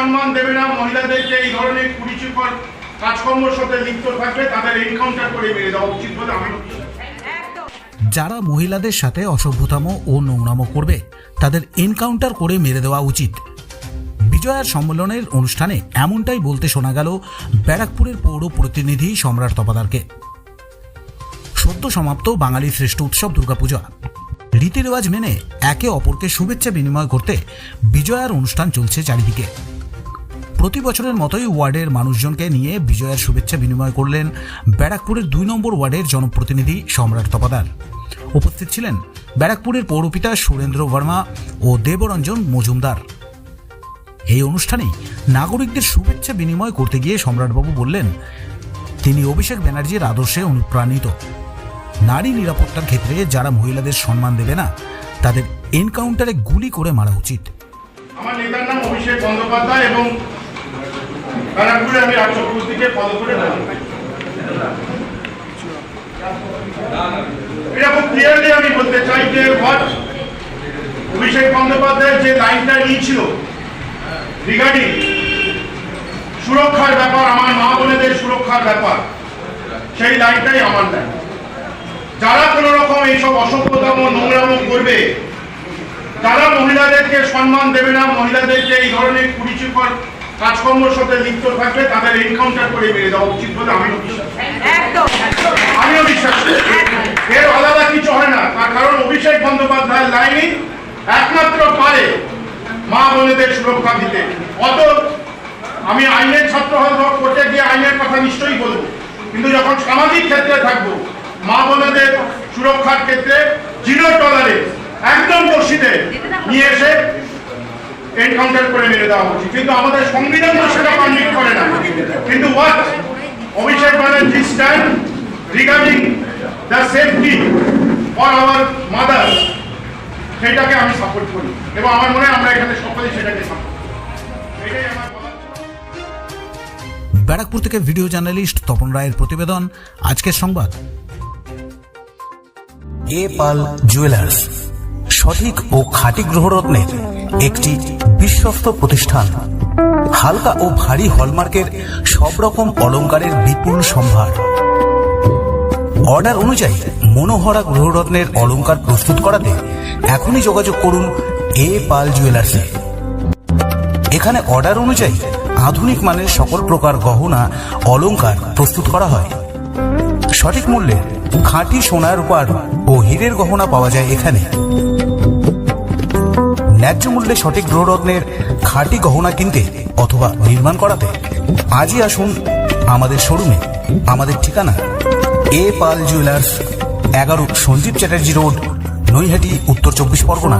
সম্মান দেবে না, মহিলাদেরকে এই ধরনের কুরুচিকর কাজকর্মের সাথে লিপ্ত থাকবে তাদের এনকাউন্টার করে মেরে দেওয়া উচিত বলে আমি যারা মহিলাদের সাথে অসভ্যতাম ও নোংরামো করবে, তাদের এনকাউন্টার করে মেরে দেওয়া উচিত। বিজয়ার সম্মেলনের অনুষ্ঠানে এমনটাই বলতে শোনা গেল ব্যারাকপুরের পৌর প্রতিনিধি সম্রাট তপাদারকে। সদ্য সমাপ্ত বাঙালির শ্রেষ্ঠ উৎসব দুর্গাপূজা। রীতি রেওয়াজ মেনে একে অপরকে শুভেচ্ছা বিনিময় করতে বিজয়ার অনুষ্ঠান চলছে চারিদিকে। প্রতি বছরের মতোই ওয়ার্ডের মানুষজনকে নিয়ে বিজয়ার শুভেচ্ছা বিনিময় করলেন ব্যারাকপুরের দুই নম্বর ওয়ার্ডের জনপ্রতিনিধি সম্রাট তপাদার। উপস্থিত ছিলেন ব্যারাকপুরের পৌরপিতা সুরেন্দ্র বর্মা ও দেবরঞ্জন মজুমদার। এই অনুষ্ঠানে নাগরিকদের শুভেচ্ছা বিনিময় করতে গিয়ে সম্রাটবাবু বললেন, তিনি অভিষেক ব্যানার্জির আদর্শে অনুপ্রাণিত। নারী নিরাপত্তার ক্ষেত্রে যারা মহিলাদের সম্মান দেবে না, তাদের এনকাউন্টারে গুলি করে মারা উচিত। আমার নেতার নাম অভিষেক বন্দ্যোপাধ্যায় এবং ব্যারাকপুরে আমি রাজ্যপুর থেকে পদ করে এটা ক্লিয়ারলি আমি বলতে চাই যে what অভিষেক বন্দ্যোপাধ্যায় যে লাইনটা নিয়েছিল রিগার্ডিং সুরক্ষার ব্যাপার, আমার মা বোনেদের সুরক্ষার ব্যাপার, সেই লাইনটাই আমার লাইন যারা কোনো রকম এইসব অসভ্যতম নোংরামো করবে যারা মহিলাদেরকে সম্মান দেবে না, মহিলাদেরকে এই ধরনের কুরুচিকর কাজকর্মের সাথে লিপ্ত থাকবে তাদের এনকাউন্টার করে মেরে দেওয়া উচিত বলে আমি বিশ্বাস আমিও বিশ্বাস এর আলাদা কিছু হয় না। তার কারণ অভিষেক বন্দ্যোপাধ্যায়ের লাইনই একমাত্র পারে মা বোনেদের সুরক্ষা দিতে। অত আমি আইনের ছাত্র হয়তো কোর্টে গিয়ে আইনের কথা নিশ্চয়ই বলব। কিন্তু যখন সামাজিক ক্ষেত্রে থাকব মা বোনেদের সুরক্ষার ক্ষেত্রে জিরো টলারেন্স একদম দোষীদের নিয়ে এসে এনকাউন্টার করে মেরে দেওয়া উচিত কিন্তু আমাদের সংবিধান তো সেটা পারমিট করে না। কিন্তু what Abhishek Banerjee stand regarding the safety for our mother সেটাকে আমি সাপোর্ট করি। এবং আমার মনে হয় আমরা এখানে সকলেই সেটাকে সাপোর্ট ব্যারাকপুর থেকে ভিডিও জার্নালিস্ট তপন রায়ের প্রতিবেদন, আজকের সংবাদ। A Pal jewellers. সঠিক ও খাঁটি গ্রহরত্নের একটি বিশ্বস্ত প্রতিষ্ঠান। হালকা ও ভারী হলমার্কের সব রকম অলংকারের বিপুল সম্ভার। অর্ডার অনুযায়ী মনোহরা গ্রহরত্নের অলংকার প্রস্তুত করাতে এখনই যোগাযোগ করুন এ পাল জুয়েলার্সে। এখানে অর্ডার অনুযায়ী আধুনিক মানের সকল প্রকার গহনা অলংকার প্রস্তুত করা হয়। সঠিক মূল্যে খাঁটি সোনার রূপার ও হীরের গহনা পাওয়া যায় এখানে। ন্যায্য মূল্যে সঠিক গ্রহরত্নের খাঁটি গহনা কিনতে অথবা নির্মাণ করাতে আজই আসুন আমাদের শোরুমে। আমাদের ঠিকানা, এ পাল জুয়েলার্স, এগারো সঞ্জীব চ্যাটার্জি রোড, নৈহাটি, উত্তর চব্বিশ পরগনা।